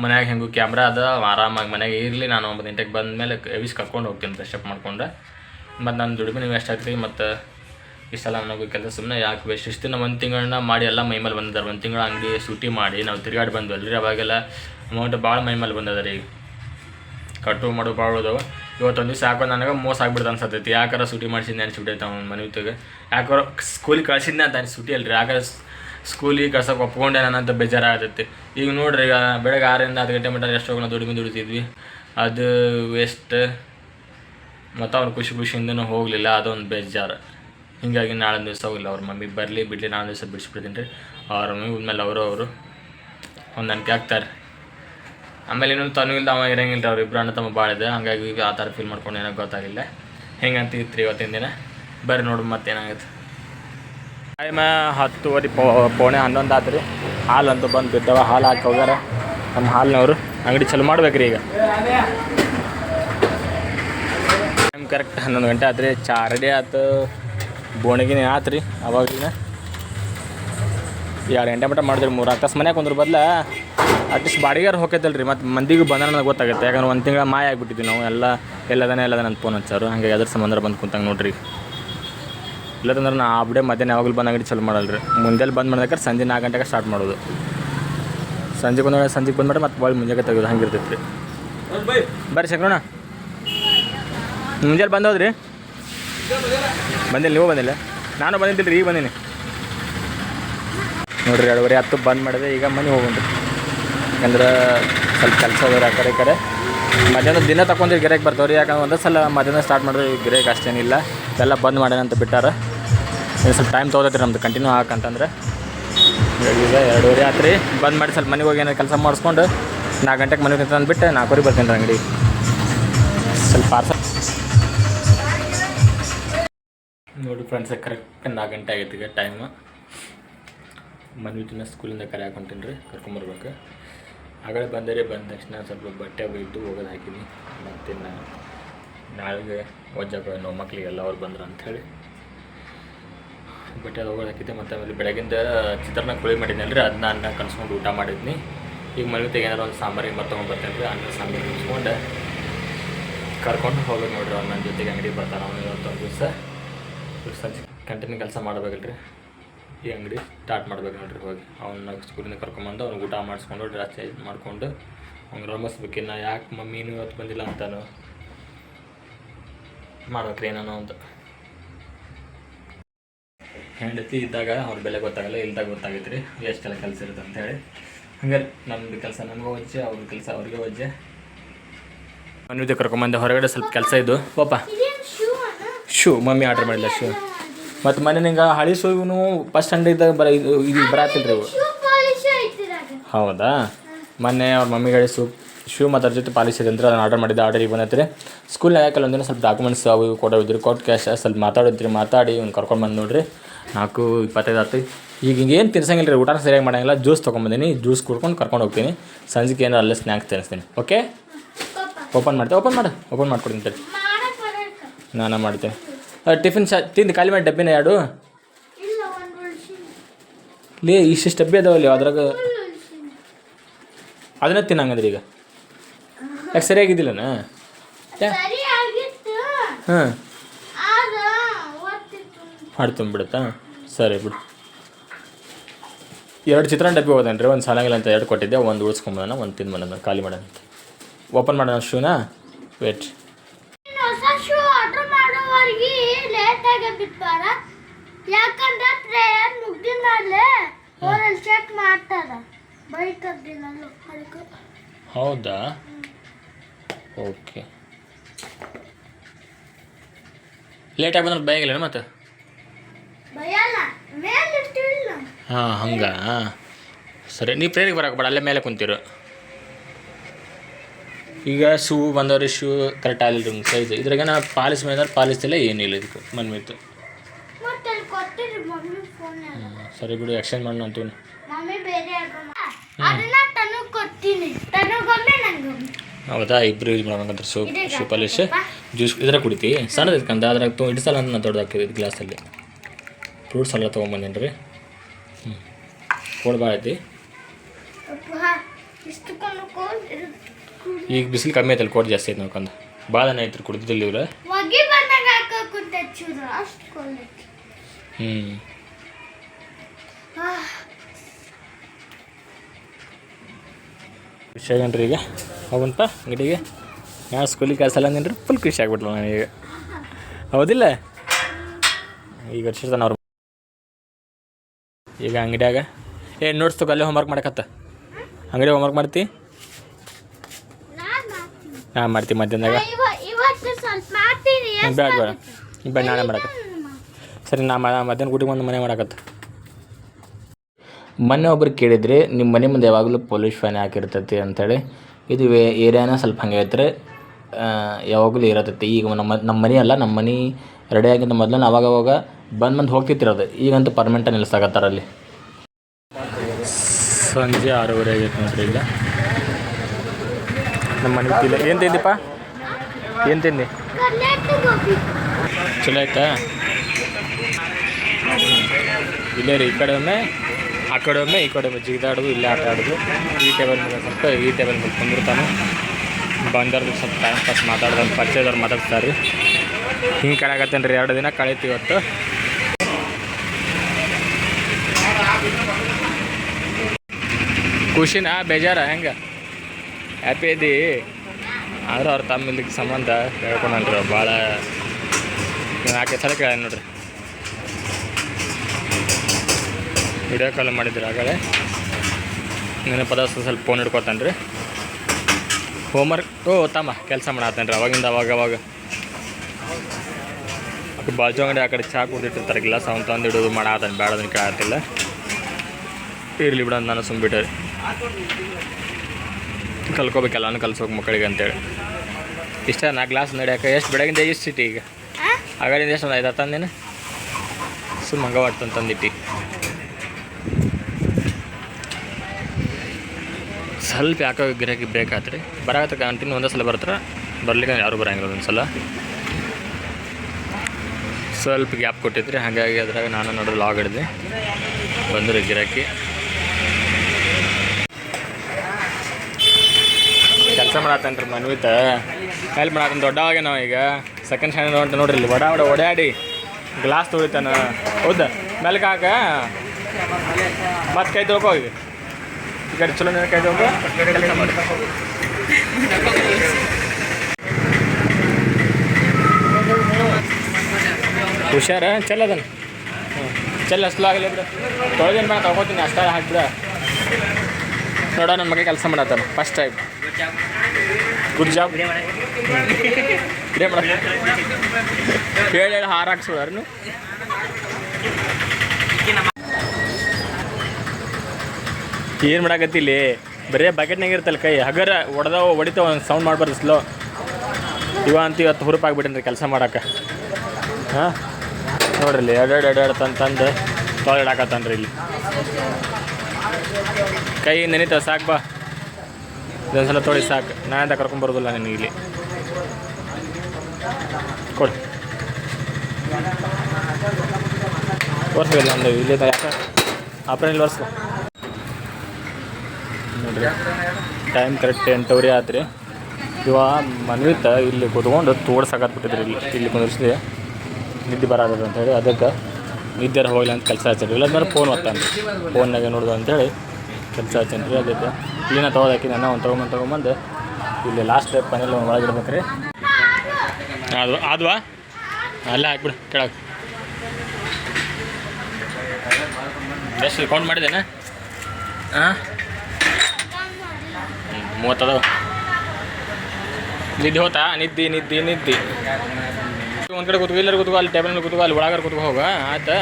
ಮನ್ಯಾಗ ಹೆಂಗು ಕ್ಯಾಮ್ರಾ ಅದ, ಆರಾಮಾಗಿ ಮನೆಗೆ ಇರಲಿ, ನಾನು ಒಂಬತ್ತು ಗಂಟೆಗೆ ಬಂದ ಮೇಲೆ ಎವಿಸ್ ಕರ್ಕೊಂಡು ಹೋಗ್ತೀನಿ ಫ್ರೆಶ್ ಅಪ್ ಮಾಡ್ಕೊಂಡು. ಮತ್ತು ನಾನು ದುಡಿಮೆ ನೀವು ಎಷ್ಟಾಗ್ತೀವಿ ಮತ್ತು ಇಷ್ಟೆಲ್ಲ ನನಗೂ ಕೆಲಸ ಸುಮ್ಮನೆ ಯಾಕೆ ವೇಸ್ಟ್ ಇಷ್ಟು ದಿನ ಒಂದು ತಿಂಗಳನ್ನ ಮಾಡಿ ಎಲ್ಲ ಮೈಮೇಲೆ ಬಂದಿದ್ದಾರೆ. ಒಂದು ತಿಂಗಳ ಅಂಗಡಿ ಸೂಟಿ ಮಾಡಿ ನಾವು ತಿರುಗಾಡಿ ಬಂದ್ವಲ್ರಿ? ಅವಾಗೆಲ್ಲ ಅಮೌಂಟ್ ಭಾಳ ಮೈಮೇಲೆ ಬಂದದ ರೀ. ಕಟ್ಟು ಮಾಡು ಭಾಳ ಇವತ್ತು ಇವತ್ತೊಂದು ದಿವಸ ಯಾಕೋ ನನಗೆ ಮೋಸ ಆಗ್ಬಿಡ್ತು ಅನ್ಸತ್ತೈತಿ ಯಾಕಾರ ಸೂಟಿ ಮಾಡಿಸಿದ್ದೆ ಅವನು ಅವ್ನ ಮನೆಗೆ ಯಾಕೋ ಸ್ಕೂಲಿಗೆ ಕಳ್ಸಿದ್ನೆ ಅಂತ ಸೂಟಿ ಅಲ್ರಿ. ಯಾಕಂದ್ರೆ ಸ್ಕೂಲಿಗೆ ಕಳ್ಸೋಕೆ ಒಪ್ಕೊಂಡೆ ನಾನಂತ ಬೇಜಾರಾಗತ್ತೈತಿ ಈಗ ನೋಡ್ರಿ ಈಗ ಬೆಳಗ್ಗೆ ಆರರಿಂದ ಹತ್ತು ಗಂಟೆ ಮಟ್ಟ ಎಷ್ಟು ಹೋಗೋಣ ದುಡಿಮೆ ದುಡಿತಿದ್ವಿ. ಅದು ವೇಸ್ಟ್ ಮತ್ತು ಅವ್ನು ಖುಷಿ ಖುಷಿಯಿಂದನೂ ಹೋಗಲಿಲ್ಲ. ಅದೊಂದು ಬೇಜಾರು. ಹೀಗಾಗಿ ನಾಳೆ ದಿವಸ ಹೋಗಿಲ್ಲ ಅವ್ರ ಮಮ್ಮಿ. ಬರಲಿ ಬಿಡಲಿ ನಾಳೆ ದಿವಸ ಬಿಡಿಸ್ಬಿಡ್ತೀನಿ ರೀ. ಅವ್ರ ಮಮ್ಮಿ ಹೋದ್ಮೇಲೆ ಅವರು ಅವರು. ಹೊಂದಾಣಿಕೆ ಆಗ್ತಾರೆ ಆಮೇಲೆ ಇನ್ನೊಂದು ತನೂ ಇಲ್ಲ, ಅವ ಇರಂಗಿಲ್ಲ ಅವ್ರು. ಇಬ್ಬರು ಅಣ್ಣ ತಮ್ಮ ಭಾಳ ಇದೆ. ಹಾಗಾಗಿ ಈಗ ಆ ಥರ ಫೀಲ್ ಮಾಡ್ಕೊಂಡು ಏನೋ ಗೊತ್ತಾಗಿಲ್ಲ. ಹೆಂಗಂತ ಇತ್ತು ಇವತ್ತಿನ ದಿನ. ಬರ್ರಿ ನೋಡು ಮತ್ತೇನಾಗುತ್ತೆ. ಟೈಮ ಹತ್ತುವರೆ ಪೋ, ಪೋಣೆ ಹನ್ನೊಂದು ಆತು ರೀ. ಹಾಲು ಅಂತೂ ಬಂದು ಬಿದ್ದಾವ. ಹಾಲು ಹಾಕಿ ಹೋಗ್ಯಾರ ನಮ್ಮ ಹಾಲಿನವರು. ಅಂಗಡಿ ಚಲೋ ಮಾಡ್ಬೇಕ್ರಿ ಈಗ. ಟೈಮ್ ಕರೆಕ್ಟ್ ಹನ್ನೊಂದು ಗಂಟೆ ಆತು ರೀ. ಚಾ ರೆಡಿ ಆತು ಬೋಣಿಗಿನೇ ಆತ್ರಿ ಅವಾಗಿನ ಎರಡು ಗಂಟೆ ಮಟ್ಟ ಮಾಡಿದ್ರಿ, ಮೂರು ತಾಸು ಮನ್ಯಾಗ ಕುಂದ್ರ ಬದಲ ಅಟ್ಲೀಸ್ಟ್ ಬಾಡಿಗಾರ ಹೋಗೈತಲ್ಲ ರೀ ಮತ್ತು ಮಂದಿಗೆ ಬಂದ್ರೆ ಗೊತ್ತಾಗುತ್ತೆ. ಯಾಕಂದ್ರೆ ಒಂದು ತಿಂಗಳ ಮಾಯ ಆಗಿಬಿಟ್ಟಿದ್ವಿ ನಾವು. ಎಲ್ಲ ಎಲ್ಲದನೇ ಎಲ್ಲದ ನನ್ನ ಫೋನ್ ಹಚ್ಚಾರು. ಹಾಗೆ ಅದ್ರ ಸಂಬಂಧ ಬಂದು ಕುಂತಂಗೆ ನೋಡ್ರಿ. ಇಲ್ಲದಂದ್ರೆ ನಾ ಆಬ್ಡೆ ಮಧ್ಯಾಹ್ನ ಯಾವಾಗಲೂ ಬಂದ ಅಂಗಡಿ ಚಲೋ ಮಾಡಲ್ಲ ರೀ ಮುಂದೆಲ್ಲಿ ಬಂದು ಸಂಜೆ ನಾಲ್ಕು ಗಂಟೆಗೆ ಸ್ಟಾರ್ಟ್ ಮಾಡೋದು. ಸಂಜೆ ಬಂದ ಸಂಜೆಗೆ ಮಾಡಿ ಮತ್ತೆ ಭಾಳ ಮುಂಜಾಗೆ ತೆಗೆದು ಹಂಗೆ ಇರ್ತೈತೆ ರೀ ಬರ್ರಿ ಶಂಕರಣ್ಣ. ಮುಂಜಾನೆ ಬಂದೋದ್ರಿ ಬಂದಿಲ್ಲ, ನೀವು ಬಂದಿಲ್ಲ? ನಾನು ಬಂದಿದ್ದಿಲ್ಲ ರೀ ಈಗ ಬಂದೀನಿ. ನೋಡ್ರಿ, ಎರಡುವರೆ ಹತ್ತು ಬಂದ್ ಮಾಡಿದೆ, ಈಗ ಮನೆ ಹೋಗ್ರಿ ಯಾಕಂದ್ರೆ ಸ್ವಲ್ಪ ಕೆಲಸ ಹೋದ್ರೆ ಆ ಕಡೆ ಈ ಕಡೆ. ಮಧ್ಯಾಹ್ನ ದಿನ ತಗೊಂಡಿರಿ ಗಿರೇಕ್ ಬರ್ತಾವ್ರಿ. ಯಾಕಂದ್ರೆ ಒಂದೇ ಸಲ ಮಧ್ಯಾಹ್ನ ಸ್ಟಾರ್ಟ್ ಮಾಡಿದ್ರೆ ಗಿರೇಕ್ ಅಷ್ಟೇನಿಲ್ಲ ಎಲ್ಲ ಬಂದ್ ಮಾಡ್ಯಾನ ಅಂತ ಬಿಟ್ಟಾರ. ಸ್ವಲ್ಪ ಟೈಮ್ ತೊಗೊತೈತಿ ನಮ್ದು ಕಂಟಿನ್ಯೂ ಹಾಕಂತಂದ್ರೆ ಈಗ ಎರಡುವರೆ ಆತ್ರಿ. ಬಂದ್ ಮಾಡಿ ಸ್ವಲ್ಪ ಮನೆಗೆ ಹೋಗಿ ಏನೋ ಕೆಲಸ ಮಾಡಿಸ್ಕೊಂಡು ನಾಲ್ಕು ಗಂಟೆಗೆ ಮನೆಗೆ ಅಂತ ಅಂದ್ಬಿಟ್ಟು ನಾಲ್ಕೂವರೆ ಬರ್ತೀನಿ ಅಂಗಡಿ ಸ್ವಲ್ಪ ಪಾರ್ಸಲ್ ನೋಡಿ ಫ್ರೆಂಡ್ಸ್ ಕರೆಕ್ಟ್ ನಾಲ್ಕು ಗಂಟೆ ಆಗೈತೆ ಈಗ ಟೈಮ್ ಮನ್ವಿತಿನ ಸ್ಕೂಲಿಂದ ಕರೆ ಹಾಕೊಂತೀನಿ ರೀ, ಕರ್ಕೊಂಬರ್ಬೇಕು. ಆಗಲೇ ಬಂದರೆ, ಬಂದ ತಕ್ಷಣ ಸ್ವಲ್ಪ ಬಟ್ಟೆ ಬೈದು ಹೋಗೋದು ಹಾಕಿನಿ. ಮತ್ತಿನ್ನು ನಾಳೆಗೆ ವಜ್ಜಾಕ ನಾವು ಮಕ್ಕಳಿಗೆಲ್ಲ ಅವ್ರು ಬಂದ್ರು ಅಂಥೇಳಿ ಬಟ್ಟೆ ಅದು ಹೋಗೋದು ಹಾಕಿದ್ದೆ, ಮತ್ತು ಆಮೇಲೆ ಬೆಳಗಿಂದ ಚಿತ್ರಾನ್ನ ಕೋಳಿ ಮಾಡಿದ್ನಲ್ಲ ರೀ ಅದನ್ನ ಅನ್ನ ಕನ್ಸ್ಕೊಂಡು ಊಟ ಮಾಡಿದ್ನಿ. ಈಗ ಮನ್ವಿತಿಗೆ ಏನಾರು ಒಂದು ಸಾಂಬಾರಿಗೆ ಬರ್ತೊಂಡು ತೊಗೊಂಡ್ಬರ್ತೇನೆ ರೀ ಅನ್ನ, ಸಾಂಬಾರು ಕನ್ಸ್ಕೊಂಡು ಕರ್ಕೊಂಡು ಹೋಗೋದು ನೋಡಿರಿ ಅವ್ರು ನನ್ನ ಜೊತೆಗೆ ಅಂಗಡಿ ಬರ್ತಾರೆ ಅವನು ಇವತ್ತೊಂದು ದಿವಸ ಸಂಜೆ ಕಂಟಿನ್ಯೂ ಕೆಲಸ ಮಾಡ್ಬೇಕಲ್ರಿ. ಈ ಅಂಗಡಿ ಸ್ಟಾರ್ಟ್ ಮಾಡ್ಬೇಕು ನೋಡ್ರಿ ಹೋಗಿ ಅವನ್ನ ಸ್ಕೂಲಿಂದ ಕರ್ಕೊಂಬಂದು ಅವ್ನಿಗೆ ಊಟ ಮಾಡಿಸ್ಕೊಂಡು ಡ್ರೆಸ್ ಚೇಂಜ್ ಮಾಡಿಕೊಂಡು ಅವ್ನಿಗೆ ನಾ ಯಾಕೆ ಮಮ್ಮಿನೂ ಇವತ್ತು ಬಂದಿಲ್ಲ ಅಂತಾನು ಮಾಡ್ಬೇಕ್ರಿ ಏನೋ ಅಂತ. ಹೆಂಡತಿ ಇದ್ದಾಗ ಅವ್ರ ಬೆಲೆ ಗೊತ್ತಾಗಲ್ಲ, ಇಲ್ದಾಗ ಗೊತ್ತಾಗೈತೆ ರೀ ಎಷ್ಟೆಲ್ಲ ಕೆಲಸ ಇರುತ್ತೆ ಅಂತೇಳಿ ಹಂಗೆ ನಮ್ಮದು ಕೆಲಸ ನಮಗೂ ವಜ್ಜೆ ಅವ್ರ ಕೆಲಸ ಅವ್ರಿಗೆ ವಜ್ಜೆ. ಮನೆ ಕರ್ಕೊಂಬಂದೆ, ಹೊರಗಡೆ ಸ್ವಲ್ಪ ಕೆಲಸ ಇದ್ದು. ಪಾಪ ಶೂ ಮಮ್ಮಿ ಆರ್ಡರ್ ಮಾಡಿಲ್ಲ ಶೂ. ಮತ್ತು ಮನೆ ನಿಂಗೆ ಹಳಿ ಶೂನು ಫಸ್ಟ್ ಇದ್ದಾಗ ಬರ ಇದು ಇದು ಬರತ್ತಿಲ್ಲ ರೀ ಇವು ಹೌದಾ? ಮೊನ್ನೆ ಅವ್ರ ಮಮ್ಮಿ ಗಾಡಿ ಶೂ ಶೂ ಮತ್ತು ಅದ್ರ ಜೊತೆ ಪಾಲಿಸಿ ಇದೆ ಅಂದ್ರೆ ಅದನ್ನ ಆರ್ಡರ್ ಮಾಡಿದ್ದೆ ಆರ್ಡರ್ ಈಗ ಸ್ಕೂಲ್ ಸ್ಕೂಲ್ನಾಗ ಕೆಲವೊಂದಿನ ಸ್ವಲ್ಪ ಡಾಕ್ಯುಮೆಂಟ್ಸ್ ಅವು ಇವು ಕೊಡೋದ್ರಿ ಕೊಟ್ಟು ಕ್ಯಾಶ್ ಸ್ವಲ್ಪ ಮಾತಾಡಿದ್ರಿ ಮಾತಾಡಿ ಇವ್ನು ಕರ್ಕೊಂಡು ಬಂದು ನೋಡ್ರಿ. ನಾಲ್ಕು ಇಪ್ಪತ್ತೈದು ಆಯ್ತು ಈಗ ಹಿಂಗೇನು ತಿನ್ಸಂಗಿಲ್ಲ ರೀ ಊಟ ಸರಿಯಾಗಿ ಮಾಡಂಗಿಲ್ಲ ಜ್ಯೂಸ್ ತೊಗೊಂಬಂದಿನಿ ಜ್ಯೂಸ್ ಕುಡ್ಕೊಂಡು ಕರ್ಕೊಂಡು ಹೋಗ್ತೀನಿ. ಸಂಜೆಗೆ ಏನಾರು ಅಲ್ಲೇ ಸ್ನ್ಯಾಕ್ಸ್ ತಿನ್ನಿಸ್ತೀನಿ ಓಕೆ ಓಪನ್ ಮಾಡ್ತೆ ಓಪನ್ ಮಾಡು ಓಪನ್ ಮಾಡ್ಕೊಡ್ತೀನಿ ನಾನು ಮಾಡ್ತೇನೆ. ಅದು ಟಿಫಿನ್ ಶಾ ತಿಂದು ಖಾಲಿ ಮಾಡಿ ಡಬ್ಬಿನ ಎರಡು ಲೇ ಇಷ್ಟಿಷ್ಟು ಡಬ್ಬಿ ಅದಾವಲ್ಲಿ ಅದ್ರಾಗ? ಅದನ್ನ ತಿನ್ನಂಗಂದ್ರೆ ಈಗ. ಯಾಕೆ ಸರಿಯಾಗಿದ್ದಿಲ್ಲನ ಹಾಂ. ಹಾಡು ತುಂಬಿಡುತ್ತಾ? ಸರಿ ಬಿಡು. ಎರಡು ಚಿತ್ರಾನ್ನ ಡಬ್ಬಿ ಹೋದೇನ್ರಿ ಒಂದು ಸಾಲಾಗಿಲ್ಲ ಅಂತ ಎರಡು ಕೊಟ್ಟಿದ್ದೆ ಒಂದು ಉಳಿಸ್ಕೊಂಬೋದಣ್ಣ ಒಂದು ತಿಂದು ಮಾಡೋಣ ಖಾಲಿ ಮಾಡೋಣ ಓಪನ್ ಮಾಡೋಣ ಶೂನಾ? ವೇಟ್ ಇನ್ನು ಹೊಸ ಶೂ ಆರ್ಡರ್ ಮಾಡೋವರೆಗೆ ಲೇಟ್ ಆಗಿ ಬಿಟ್ಟಾರ ಯಾಕಂದ್ರೆ ಪ್ರೇಯರ್ ಮುಗ್ದಿನಾಲೆ ಅವರಲ್ಲಿ ಚೆಕ್ ಮಾಡ್ತಾರ. ಬೈಕ್ ಅದ್ದಿನಲ್ಲೂ ಅದಕ್ಕೆ. ಹೌದಾ? ಓಕೆ ಲೇಟಾಗಿ ಬಂದ್ರೆ ಬೈಗಿಲ್ಲ ಮತ್ತೆ? ಬಯಲ್ಲ ಮೇಲೆ ಹಾಂ ಹಂಗಾ? ಸರಿ ನೀವು ಪ್ರೇರಿಗೆ ಬರೋಕೆ ಬೇಡ ಅಲ್ಲೇ ಮೇಲೆ ಕುಂತಿರು. ಈಗ ಶೂ ಬಂದವ್ರ ಶೂ ಕರೆಕ್ಟ್ ಆಗಿಲ್ಲ ಸೈಜ್ ನಾ ಪಾಲಿಸ್ ಮೇಲೆ ಪಾಲಿಸ್ತಿಲ್ಲ ಏನಿಲ್ಲ ಇದಕ್ಕೆ ಮನ್ಮಿತ್ತು ಮಿತ್ತು ಸರಿ ಬಿಡು ಎಕ್ಸ್ಚೇಂಜ್ ಮಾಡಿ ಅಂತೀವಿ ಹೌದಾ ಇಬ್ರು ಯೂಸ್ ಮಾಡ್ಬೇಕಂತ ಶೂ ಶೂ ಪಾಲಿಶ್ ಜ್ಯೂಸ್ ಇದ್ರಾಗ ಕುಡಿತಿ? ಸಣ್ಣದು ಇದ್ಕಂತ ಅದ್ರಾಗ ತೊ ಇಡಿಸಲ್ಲ ಅಂತ ನಾನು ದೊಡ್ಡದಾಕಿದೆ ಗ್ಲಾಸಲ್ಲಿ. ಫ್ರೂಟ್ಸ್ ಎಲ್ಲ ತೊಗೊಂಬಂದೇನು ರೀ? ಹ್ಞೂ ಕೋಡ್ ಭಾಳ ಐತಿ. ಈಗ ಬಿಸಿಲು ಕಮ್ಮಿ ಐತಲ್ಲ ಕೋಟ್ ಜಾಸ್ತಿ ಆಯ್ತು ನೋಡ್ಕೊಂಡು. ಭಾಳ ದಿನ ಐತ್ರಿ ಕುಡಿದಿಲ್ಲ ಇವ್ರು. ಹ್ಞೂ ಖುಷಿ ಆಗನ್ರಿ ಈಗ. ಹೋಗನ್ಪ ಅಂಗಡಿಗೆ. ನಾ ಸ್ಕೂಲಿಗೆ ಕಾಸಲ್ಲ ಫುಲ್ ಖುಷಿ ಆಗ್ಬಿಟ್ಲ ನನಗೆ ಹೌದಿಲ್ಲ? ಈಗ ವರ್ಷದ ಅವ್ರು. ಈಗ ಅಂಗಡಿಯಾಗ. ಏ ನೋಟ್ಸ್ ತಗೋ ಅಲ್ಲೇ ಹೋಮ್ವರ್ಕ್ ಮಾಡಕತ್ತ. ಅಂಗಡಿ ಹೋಮ್ವರ್ಕ್ ಮಾಡ್ತಿ? ಮಾಡ್ತೀನಿ ಮಧ್ಯಾಹ್ನದಾಗ. ಸ್ವಲ್ಪ ಮಾಡ್ತೀನಿ ಹ್ಮ್, ಬೇಡ ಬೇಡ. ಬೇಡ ನಾಳೆ ಮಾಡಕ ಸರಿ ನಾ ಮಧ್ಯಾಹ್ನ ಊಟಿಗೆ ಒಂದು ಮನೆ ಮಾಡಕತ್ತ. ಮೊನ್ನೆ ಒಬ್ರು ಕೇಳಿದ್ರಿ ನಿಮ್ಮ ಮನೆ ಮುಂದೆ ಯಾವಾಗಲೂ ಪೊಲೀಸ್ ಫ್ಯಾನ್ ಹಾಕಿರ್ತೈತಿ ಅಂಥೇಳಿ ಇದು ವೇ ಏರಿಯಾನ ಸ್ವಲ್ಪ ಹಂಗೆ ಐತ್ರಿ. ಯಾವಾಗಲೂ ಇರತೈತಿ. ಈಗ ನಮ್ಮ ನಮ್ಮ ಮನೆ ಅಲ್ಲ ನಮ್ಮ ಮನೆ ರೆಡಿ ಆಗಿದ್ದ ಮೊದಲು ಅವಾಗ ಅವಾಗ ಬಂದು ಬಂದು ಹೋಗ್ತಿತ್ತಿರೋದು. ಈಗಂತೂ ಪರ್ಮನೆಂಟ್ ನಿಲ್ಲಿಸಾಕತ್ತಾರ ಅಲ್ಲಿ. ಸಂಜೆ ಆರೂವರೆ ಆಗೈತೆ ನೋಡ್ರಿ ಈಗ. ನಮ್ಮ ಮನೆ ಇಲ್ಲ ಏನು ತಿಂದಿಪ್ಪ? ಏನು ತಿಂದಿ? ಚಲೋ ಆಯ್ತಾ? ಇಲ್ಲೇ ರೀ, ಈ ಕಡೆ ಒಮ್ಮೆ, ಆ ಕಡೆ ಒಮ್ಮೆ, ಈ ಕಡೆ ಒಮ್ಮೆ ಜಿಗಿದಾಡೋದು, ಇಲ್ಲೇ ಆಟ ಆಡೋದು. ಈ ಟೇಬಲ್ ಮೇಲೆ ಸ್ವಲ್ಪ, ಈ ಟೇಬಲ್ ಮೇಲೆ ಕುಂದಿರ್ತಾನೆ ಬಂದವ್ರದ್ದು ಸ್ವಲ್ಪ ಟೈಮ್ ಪಾಸ್ ಮಾತಾಡ್ದಂಗೆ ಪರಿಚಯದವ್ರು ಮಾತಾಡ್ತಾರೆ ರೀ ಹಿಂಗೆ ಕಳೆಯಕತ್ತೇನೆ ರೀ, ಎರಡು ದಿನ ಕಳೀತಿ ಇವತ್ತು. ಖುಷಿನಾ, ಬೇಜಾರ, ಹೆಂಗೆ? ಹ್ಯಾಪಿ ಇದ್ದಿ ಆದ್ರೆ ಅವ್ರ ತಮ್ಮ ಸಂಬಂಧ ಹೇಳ್ಕೊಂಡ್ರಿ ಭಾಳ ನಾಲ್ಕೈದು ಸಲ ಕೇಳ ನೋಡ್ರಿ. ವಿಡಿಯೋ ಕಾಲ್ ಮಾಡಿದ್ರು ಆಗಲೇ. ನೆನಪದ ಸ್ವಲ್ಪ ಫೋನ್ ಹಿಡ್ಕೊತಾನೆ ರೀ ಹೋಮ್ವರ್ಕ್ ಓ, ತಮ್ಮ, ಕೆಲಸ ಮಾಡತ್ತೇನೆ ರೀ ಅವಾಗಿಂದ ಅವಾಗ ಅವಾಗ. ಬಾಜು ಅಂಗಡಿ ಆ ಕಡೆ ಚಹಾ ಕುಡಿದಿಟ್ಟಿರ್ತಾರೆ, ಗಿಲಾಸ್ ಅವ್ನು ತಂದು ಇಡೋದು ಮಾಡತ್ತಾನೆ ಬೇಡದನ್ನು ಕೇಳತ್ತಿಲ್ಲ ಇರಲಿ ಬಿಡೋದು ನಾನು ಸುಮ್ಬಿಟ್ಟೆ. ಕಲ್ಕೋಬೇಕಲ್ಲ ಎಲ್ಲಾನು ಕಲ್ಸ್ಬೇಕು ಮಕ್ಕಳಿಗೆ ಅಂತೇಳಿ. ಇಷ್ಟ ನಾ ಗ್ಲಾಸ್ ನಡಿಯಾಕ ಎಷ್ಟು ಬೆಳಗಿಂದ ಎಷ್ಟು ಸಿಟಿ ಈಗ? ಹಾಗಾದ್ರಿಂದ ಎಷ್ಟು ಒಂದು ಐದು ತಂದೇನು ಸುಮ್ಮ ಹಂಗ ಮಾಡ್ತಾನೆ ತಂದಿಟ್ಟು ಸ್ವಲ್ಪ ಯಾಕೋ ಗಿರಾಕಿ ಬ್ರೇಕ್ ಆತ್ರಿ. ಬರಾಗತ್ತೆ ಕಂಟಿನ್ಯೂ ಒಂದೇ ಸಲ ಬರ್ತಾರೆ ಬರ್ಲಿಕ್ಕೆ ಯಾರು ಬರೋಂಗಿಲ್ಲ ಒಂದು ಸಲ. ಸ್ವಲ್ಪ ಗ್ಯಾಪ್ ಕೊಟ್ಟಿದ್ರಿ ಹಾಗಾಗಿ ಅದ್ರಾಗ ನಾನು ನೋಡಿದ್ರೆ ಲಾಗ್ ಹಿಡಿದೆ. ಬಂದರೆ ಗಿರಾಕಿ. ಕೆಲಸ ಮಾಡತ್ತೇನ್ರಿ ಮನ್ವಿತ. ಹೆಲ್ಪ್ ಮಾಡತ್ತೇನೆ ದೊಡ್ಡವಾಗ ನಾವು ಈಗ ಸೆಕೆಂಡ್ ಸ್ಟ್ಯಾಂಡರ್ಡ್ ಹೊಂಟ ನೋಡ್ರಿ ಇಲ್ಲಿ ಒಡ ಒಡ ಓಡಾಡಿ ಗ್ಲಾಸ್ ತೊಳಿತಾನ. ಹೌದಾ? ಮೇಲೆ ಹಾಕ ಮತ್ತೆ ಕೈ ತೊಳ್ಕೋ ಈಗ ಈ ಕಡೆ ಚಲೋ ಕೈ ತೊಳ್ಕೋ. ಹುಷಾರ? ಚಲ್ ಅದನ್ನ. ಹ್ಞೂ ಚಲ್ ಅಷ್ಟು ಆಗಲಿ ಬಿಡ. ತೊಳೆದೇನು ಬೇಡ ತಗೋತೀನಿ ಅಷ್ಟ ಹಾಕ್ಬಿಡ ನೋಡ ನನ್ನ ಮಗ ಕೆಲಸ ಮಾಡತ್ತಾನ. First time good job. ಇದೇ ಮಾಡ. ಹೇಳಿ ಹೇಳಿ, ಹಾರ ಹಾಕ್ಸೋದಾರು ಏನು ಮಾಡಾಕತ್ತಿಲ್ಲಿ ಬರೀ ಬಕೆಟ್ನಾಗ ಇರ್ತಲ್ಲ ಕೈ. ಹಗರ ಹೊಡೆದವ ಹೊಡಿತಾವ ಒಂದು ಸೌಂಡ್ ಮಾಡ್ಬಾರ್ದು ಸ್ಲೋ ಇವ ಅಂತ ಇವತ್ತು ಹುರುಪಾಗ್ಬಿಟ್ಟೇನ್ರಿ ಕೆಲಸ ಮಾಡಕ್ಕೆ ಹಾಂ? ನೋಡ್ರಿ ಇಲ್ಲಿ ಎರಡೆರಡು ಎರಡೆರಡು ತಂದು ತಂದು ತೊಳೆದಾಕತ್ತಾನ್ರಿ ಇಲ್ಲಿ. ಕೈ ನೆನೀತಾವ, ಸಾಕು ಬಾ. ಇದೊಂದ್ಸಲ ತೊಳಿ ಸಾಕು. ಅಂತ ಕರ್ಕೊಂಬರೋದಿಲ್ಲ ನಿನಗೆ ಇಲ್ಲಿ. ಕೊಡಿ. ತೋರಿಸ್ಬೇಕಿಲ್ಲ ಅಂದ್ರೆ ಇಲ್ಲಿ ಯಾಕೆ ಆಪ್ರೇನ್ ಇಲ್ಲಿ ಒರೆಸ್ಕೊ ನೋಡ್ರಿ. ಟೈಮ್ ಕರೆಕ್ಟ್ ಎಂಟೂವರೆ ಆತ್ರಿ. ಇವ ಮನ್ವಿತ ಇಲ್ಲಿ ಕುತ್ಕೊಂಡು ತೋಡ್ಸಕತ್ಬಿಟ್ಟಿದ್ರಿ ಇಲ್ಲಿ. ಇಲ್ಲಿ ಕುಂದಿರ್ಸಿದೆ. ನಿದ್ದೆ ಅಂತ ಹೇಳಿ, ಅದಕ್ಕೆ ನಿದ್ದೆ ಹೋಗಿಲ್ಲ ಅಂತ ಕೆಲಸ ಹಚ್ಚಿರಿ ಇಲ್ಲಾಂದ್ರೆ ಫೋನ್ ಒತ್ತಾನೆ ಫೋನ್ನಾಗೆ ನೋಡೋದು ಅಂತೇಳಿ ಕೆಲಸ ಹಚ್ಚನ್ರಿ ಅದಕ್ಕೆ. ಕ್ಲೀನಾಗಿ ತೊಗೊಳಕ್ಕೆ ನಾನು ಒಂದು ತೊಗೊಂಬಂದು ತೊಗೊಂಬಂದು ಇಲ್ಲಿ ಲಾಸ್ಟ್ ಪನೆಲ್ ಒಳಗಿಡ್ಬೇಕು ರೀ. ಅದು ಆದ್ವಾ? ಅಲ್ಲ ಹಾಕ್ಬಿಡು, ಕೆಳಗೆ. ಎಷ್ಟು ಕೌಂಟ್ ಮಾಡಿದ್ದೇನೆ? ಹಾಂ ಮೂವತ್ತದ. ನಿದ್ದೆ ಹೋತಾ? ನಿದ್ದಿ ನಿದ್ದಿ ನಿದ್ದಿ. ಒಂದು ಕಡೆ ಕೂತ್ಕೋ, ಇಲ್ಲರೂ ಕೂತ್ಕೊ, ಅಲ್ಲಿ ಟೇಬಲ್ ಮೇಲೆ ಕೂತ್ಕೊ, ಅಲ್ಲಿ ಒಳಗಾರ ಕೂತ್ಕೊ ಹೋಗ ಆಯ್ತಾ?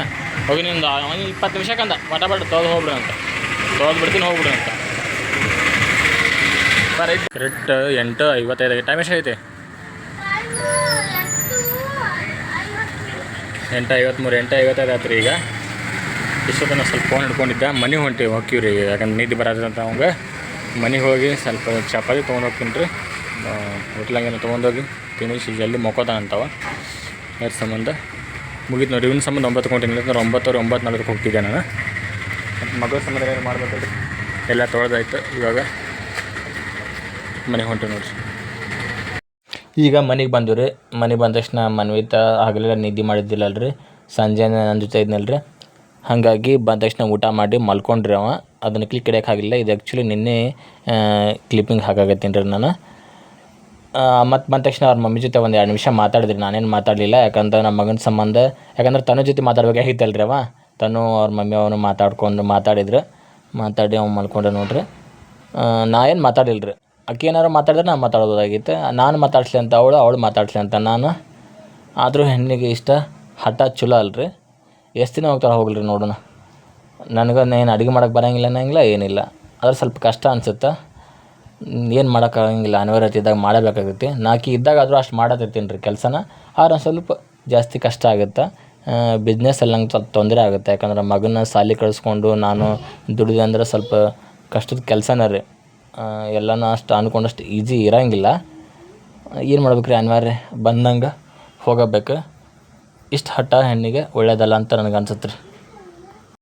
ಹೋಗಿ ನಿಂದು ಒಂದು ಇಪ್ಪತ್ತು ನಿಮಿಷಕ್ಕಂದ ಪಟ ಪಟ ತೊಳೆದು ಹೋಗ್ಬಿಡು ಅಂತ. ಬಿಡ್ತೀನಿ, ಹೋಗ್ಬಿಡು ಅಂತ. ಕರೆಕ್ಟ್ ಎಂಟು ಐವತ್ತೈದು ಟೈಮ್ ಎಷ್ಟೈತೆ ಎಂಟು ಐವತ್ತ್ಮೂರು ಎಂಟು ಐವತ್ತೈದು ಆಯ್ತು ರೀ ಈಗ. ಇಷ್ಟೊತ್ತನ ಸ್ವಲ್ಪ ಫೋನ್ ಹಿಡ್ಕೊಂಡಿದ್ದೆ. ಮನೆ ಹೊಂಟಿವಿ ಹೋಗ್ತೀವಿ ರೀ ಯಾಕಂದ್ರೆ ನಿದ್ದೆ ಬರೋದಂತ ಅವಂಗೆ. ಮನೆಗೆ ಹೋಗಿ ಸ್ವಲ್ಪ ಚಪಾತಿ ತೊಗೊಂಡು ಹೋಗ್ತೀನಿ ರೀ ಹೋಟ್ಲಾಗೇನೋ ತೊಗೊಂಡೋಗಿ ತಿನ್ನಿಸಿ ಜಲ್ದಿ ಮಕ್ಕೋತಾನಂತವ ಅದ್ರ ಸಂಬಂಧ. ಮುಗೀತು ನೋಡಿ ಇವನ ಸಂಬಂಧ ಒಂಬತ್ತು ಕೊಂಟಿನಿ ಅಂದ್ರೆ ಒಂಬತ್ತುವರೆ ಒಂಬತ್ತು ನಲ್ವತ್ತಕ್ಕೆ ಹೋಗ್ತಿದ್ದೆ ನಾನು. ಮಗಳ ಸಂಬಂಧ ಏನು ಮಾಡ್ಬೇಕು ಎಲ್ಲ ತೊಳೆದಾಯ್ತು ಇವಾಗ. ಮನೆಗೆ ಹೊಂಟು ನೋಡ್ರಿ. ಈಗ ಮನೆಗೆ ಬಂದು ರೀ ಮನೆಗೆ ಬಂದ ತಕ್ಷಣ ಮನ್ವಿತ ಆಗಲಿಲ್ಲ, ನಿದ್ದೆ ಮಾಡಿದ್ದಿಲ್ಲ ರೀ ಸಂಜೆ ನನ್ನ ಜೊತೆ ಇದ್ನಲ್ಲ ರೀ ಹಾಗಾಗಿ ಬಂದ ತಕ್ಷಣ ಊಟ ಮಾಡಿ ಮಲ್ಕೊಂಡ್ರಿ ಅವ. ಅದನ್ನು ಕ್ಲಿಕ್ ಆಗಿಲ್ಲ ಇದು ಆ್ಯಕ್ಚುಲಿ ನಿನ್ನೆ ಕ್ಲಿಪ್ಪಿಂಗ್ ಹಾಕಾಗತ್ತೀನಿ ರೀ ನಾನು. ಮತ್ತು ಬಂದ ತಕ್ಷಣ ಅವ್ರ ಮಮ್ಮಿ ಜೊತೆ ಒಂದು ಎರಡು ನಿಮಿಷ ಮಾತಾಡಿದ್ರಿ. ನಾನೇನು ಮಾತಾಡಲಿಲ್ಲ. ಯಾಕಂದ್ರೆ ನಮ್ಮ ಮಗನ ಸಂಬಂಧ, ಯಾಕಂದ್ರೆ ತನ್ನ ಜೊತೆ ಮಾತಾಡ್ಬೇಕಾಗಿತ್ತಲ್ಲ ರೀ ಅವ. ತನು ಅವ್ರ ಮಮ್ಮಿ ಅವನು ಮಾತಾಡ್ಕೊಂಡು ಮಾತಾಡಿದ್ರು. ಮಾತಾಡಿ ಅವ್ನು ಮಲ್ಕೊಂಡೆ ನೋಡ್ರಿ. ನಾ ಏನು ಮಾತಾಡಿಲ್ಲ ರೀ ಆಕೆ ಏನಾದ್ರು ಮಾತಾಡಿದ್ರೆ ನಾನು ಮಾತಾಡ್ಬೋದಾಗಿತ್ತು ನಾನು ಮಾತಾಡ್ಸ್ಲಿ ಅಂತ ಅವಳು ಅವಳು ಮಾತಾಡ್ಸ್ಲಿ ಅಂತ ನಾನು. ಆದರೂ ಹೆಣ್ಣಿಗೆ ಇಷ್ಟ. ಹಠ ಚಲೋ ಅಲ್ರಿ. ಎಷ್ಟು ದಿನ ಹೋಗ್ತಾಳೆ ಹೋಗ್ಲಿ ನೋಡೋಣ. ನನಗೆ ಏನು ಅಡುಗೆ ಮಾಡೋಕೆ ಬರೋಂಗಿಲ್ಲ ಅನ್ನಂಗಿಲ್ಲ, ಏನಿಲ್ಲ. ಆದ್ರೆ ಸ್ವಲ್ಪ ಕಷ್ಟ ಅನ್ಸುತ್ತೆ. ಏನು ಮಾಡೋಕ್ಕಾಗಂಗಿಲ್ಲ. ಅನಿವಾರ್ಯತೆ ಇದ್ದಾಗ ಮಾಡಬೇಕಾಗುತ್ತೆ. ನಾಕಿ ಇದ್ದಾಗ ಆದರೂ ಅಷ್ಟು ಮಾಡತ್ತಿರ್ತೀನಿ ರೀ ಕೆಲಸನ. ಆದ್ರೆ ಸ್ವಲ್ಪ ಜಾಸ್ತಿ ಕಷ್ಟ ಆಗುತ್ತೆ. ಬಿಸ್ನೆಸ್ಸಲ್ಲಿ ನಂಗೆ ಸ್ವಲ್ಪ ತೊಂದರೆ ಆಗುತ್ತೆ. ಯಾಕಂದ್ರೆ ಮಗನ ಸಾಲಿ ಕಳಿಸ್ಕೊಂಡು ನಾನು ದುಡಿದೆ ಅಂದ್ರೆ ಸ್ವಲ್ಪ ಕಷ್ಟದ ಕೆಲಸನೇ ರೀ. ಎಲ್ಲನ ಅಷ್ಟು ಅಂದ್ಕೊಂಡಷ್ಟು ಈಜಿ ಇರೋಂಗಿಲ್ಲ. ಏನು ಮಾಡ್ಬೇಕು ರೀ ಅನಿವಾರ್ಯ ಬಂದಂಗೆ ಹೋಗಬೇಕು. ಇಷ್ಟು ಹಠ ಹೆಣ್ಣಿಗೆ ಒಳ್ಳೆಯದಲ್ಲ ಅಂತ ನನಗೆ ಅನ್ಸತ್ತೆ ರೀ.